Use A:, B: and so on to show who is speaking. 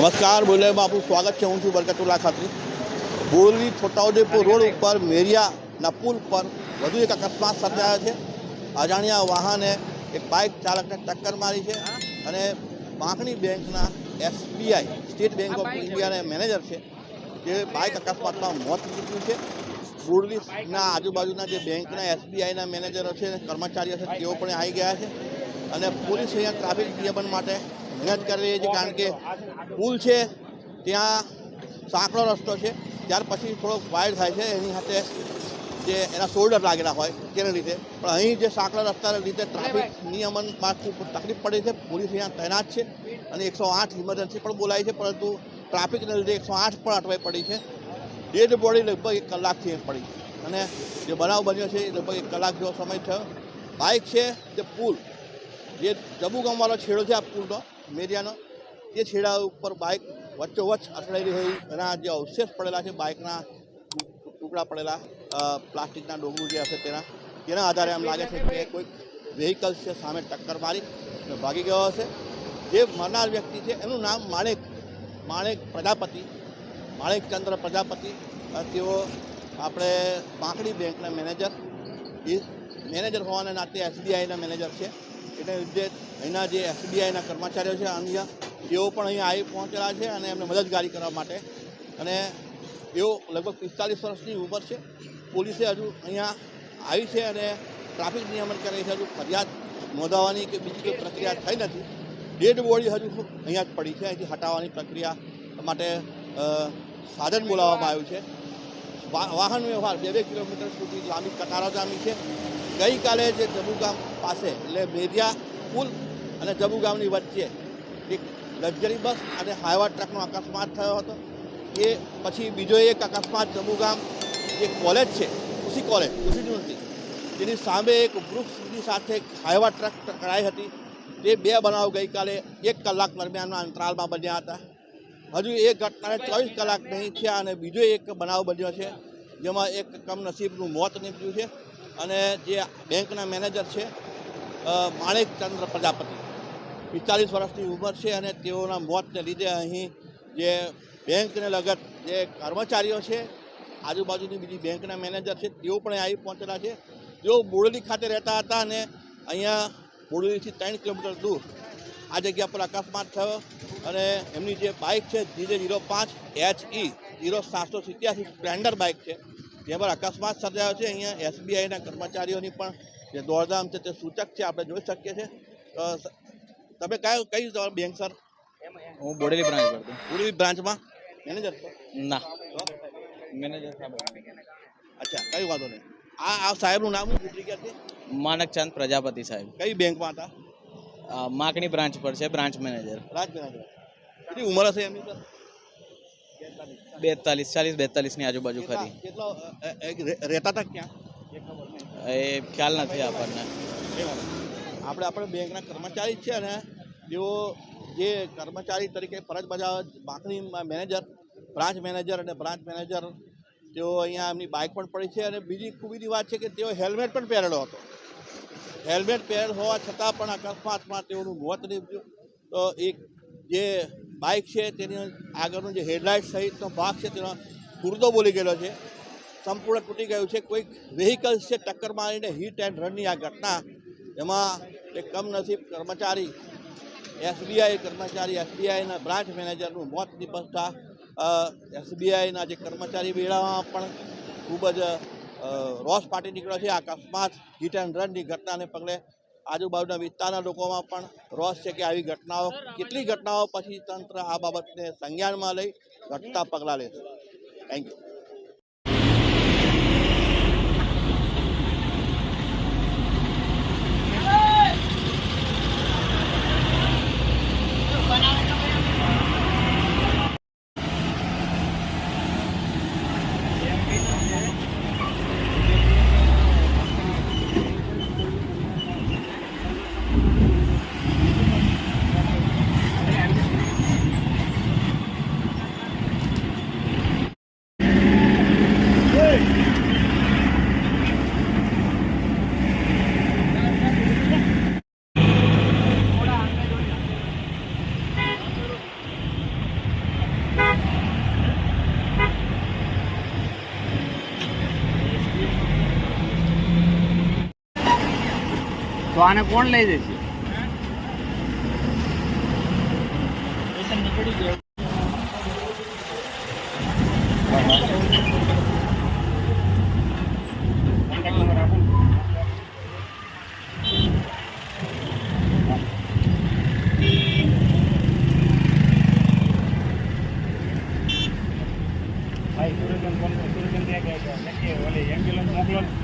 A: નમસ્કાર બોલેમાં આપનું સ્વાગત છે. હું છું બરકતુલ્લા ખાતરી. બોરલી છોટાઉદેપુર રોડ ઉપર મેરિયાના પુલ પર વધુ એક અકસ્માત સર્જાયો છે. અજાણ્યા વાહને એક બાઇક ચાલકને ટક્કર મારી છે અને પાંખણી બેંકના એસબીઆઈ સ્ટેટ બેંક ઓફ ઇન્ડિયાના મેનેજર છે જે બાઇક અકસ્માતમાં મોત નીપજ્યું છે. બોરલીના આજુબાજુના જે બેંકના એસબીઆઈના મેનેજરો છે કર્મચારીઓ છે તેઓ પણ આવી ગયા છે. અને પોલીસ અહીંયા ટ્રાફિક નિયમન માટે મહેનત કરી રહી છે કારણ કે પુલ છે, ત્યાં સાંકડો રસ્તો છે. ત્યાર પછી થોડોક વાયર થાય છે, એની સાથે જે એના શોલ્ડર લાગેલા હોય તેના લીધે. પણ અહીં જે સાંકડા રસ્તાના લીધે ટ્રાફિક નિયમનમાં ખૂબ તકલીફ પડી છે. પોલીસ અહીંયા તૈનાત છે અને એકસો આઠ ઇમરજન્સી પણ બોલાય છે, પરંતુ ટ્રાફિકના લીધે એકસો આઠ પણ અટવાઈ પડી છે. ડેડ બોડી લગભગ એક કલાકથી પડી અને જે બનાવ બન્યો છે, એ લગભગ એક કલાક જેવો સમય થયો. બાઇક છે તે પુલ, જે જબુગામવાળો છેડો છે આ પુલનો મેરિયાનો. તે છેડા ઉપર બાઇક વચ્ચોવચ્ચ અથડાયેલી હોય એના જે અવશેષ પડેલા છે, બાઇકના ટુકડા પડેલા પ્લાસ્ટિકના ડોંગરું જે હશે તેના તેના આધારે એમ લાગે છે કે કોઈક વ્હીકલ્સ છે, સામે ટક્કર મારી ભાગી ગયો હશે. જે મરનાર વ્યક્તિ છે, એનું નામ માણેક માણેક પ્રજાપતિ માણેકચંદ્ર પ્રજાપતિ. તેઓ આપણે પાંખડી બેંકના મેનેજર, એ મેનેજર હોવાના નાતે એસબીઆઈના મેનેજર છે. એટલે જે અહીંના જે એસબીઆઈના કર્મચારીઓ છે અન્ય તેઓ પણ અહીંયા આવી પહોંચેલા છે અને એમને મદદગારી કરવા માટે. અને તેઓ લગભગ પિસ્તાલીસ વર્ષની ઉંમર છે. પોલીસે હજુ અહીંયા આવી છે અને ટ્રાફિક નિયમન કરે છે. હજુ ફરિયાદ નોંધાવવાની કે બીજી કોઈ પ્રક્રિયા થઈ નથી. ડેડ બોડી હજુ અહીંયા જ પડી છે. અહીંથી હટાવવાની પ્રક્રિયા માટે સાધન બોલાવવામાં આવ્યું છે. વાહન વ્યવહાર બે બે કિલોમીટર સુધી લાંબી કતારો જામી છે. ગઈકાલે જે જબુગામ પાસે. એટલે મેરિયા પુલ અને જબુગામની વચ્ચે એક લક્ઝરી બસ અને હાઈવા ટ્રકનો અકસ્માત થયો હતો. એ પછી બીજો એક અકસ્માત જબુગામ જે કોલેજ છે કૃષિ કોલેજ કૃષિ યુનિવર્સિટી તેની સામે એક વૃક્ષની સાથે હાઈવા ટ્રક ટકરાઈ હતી. તે બે બનાવ ગઈકાલે એક કલાક દરમિયાનના અંતરાલમાં બન્યા હતા. હજુ એ ઘટનાને ચોવીસ કલાક નહીં થયા અને બીજો એક બનાવ બન્યો છે, જેમાં એક કમનસીબનું મોત નીપજ્યું છે અને જે બેંકના મેનેજર છે માણેકચંદ્ર પ્રજાપતિ. પિસ્તાલીસ વર્ષની ઉંમર છે અને તેઓના મોતને લીધે અહીં જે બેંકને લગત જે કર્મચારીઓ છે, આજુબાજુની બીજી બેંકના મેનેજર છે, તેઓ પણ આવી પહોંચેલા છે. તેઓ બોડેલી ખાતે રહેતા હતા અને અહીંયા બોડેલીથી ત્રણ કિલોમીટર દૂર આ જગ્યા પર અકસ્માત થયો અને એમની જે બાઇક છે, જીજે જીરો પાંચ એચ ઈ જીરો સાતસો સિત્યાસી સ્પ્લેન્ડર બાઇક છે, જેમાં અકસ્માત સર્જાયો છે. અહીંયા એસબીઆઈના કર્મચારીઓની પણ જે દોડધામ છે તે સૂચક છે આપણે જોઈ શકીએ છીએ. તમે કયો કઈ બેંક સર?
B: હું બોડેલી બ્રાન્ચ કરતો
A: પૂર્વી બ્રાન્ચમાં? મેનેજર
B: ના? મેનેજર સાહેબ
A: અચ્છા કઈ વાંધો નહીં. આ આ સાહેબનું નામ
B: માનકચંદ પ્રજાપતિ સાહેબ.
A: કઈ બેંકમાં હતા?
B: માકણી બ્રાન્ચ પર છે બ્રાન્ચ મેનેજર.
A: Branch manager. કેટલી ઉંમર હશે એમની સર?
B: બેતાલીસ ચાલીસ બેતાલીસની આજુબાજુ ખરી.
A: રહેતા હતા ક્યાં? એ
B: ખ્યાલ નથી આપણને.
A: આપણે આપણે બેંકના કર્મચારી છે ને, તેઓ જે કર્મચારી તરીકે ફરજ બજાવે, બાંકની મેનેજર, બ્રાન્ચ મેનેજર અને બ્રાન્ચ મેનેજર, તેઓ અહીંયા એમની બાઇક પણ પડી છે અને બીજી ખૂબીની વાત છે કે તેઓ હેલ્મેટ પણ પહેરેલો હતો. હેલ્મેટ પહેરેલ હોવા છતાં પણ અકસ્માતમાં તેઓનું મોત નીપજ્યું. તો એક જે બાઇક છે તેની આગળનું જે હેડલાઇટ સહિતનો ભાગ છે તેનો પૂરતો બોલી ગયેલો છે. સંપૂર્ણ તૂટી ગયું છે. કોઈક વ્હીકલ્સ છે ટક્કર મારીને હિટ એન્ડ રનની આ ઘટના. એમાં એક કમનસીબ કર્મચારી એસબીઆઈ કર્મચારી એસબીઆઈના બ્રાન્ચ મેનેજરનું મોત નિપજતા એસબીઆઈના જે કર્મચારી વેળામાં પણ ખૂબ જ રોસ પાટી નીકળ્યો છે. આ અકસ્માત હિટ એન્ડ રનની ઘટનાને પગલે આજુબાજુના વિસ્તારના લોકોમાં પણ રોસ છે કે આવી ઘટનાઓ, કેટલી ઘટનાઓ પછી તંત્ર આ બાબતને સંજ્ઞાનમાં લઈ ઘટતા પગલાં લેશે. થેન્ક યુ
C: તો આને કોણ લઈ જશે?
D: ભાઈ સુરજન ફોન સુરજન ત્યાં ગયા છે ઓલી એમ્બ્યુલન્સ મોકલો ને.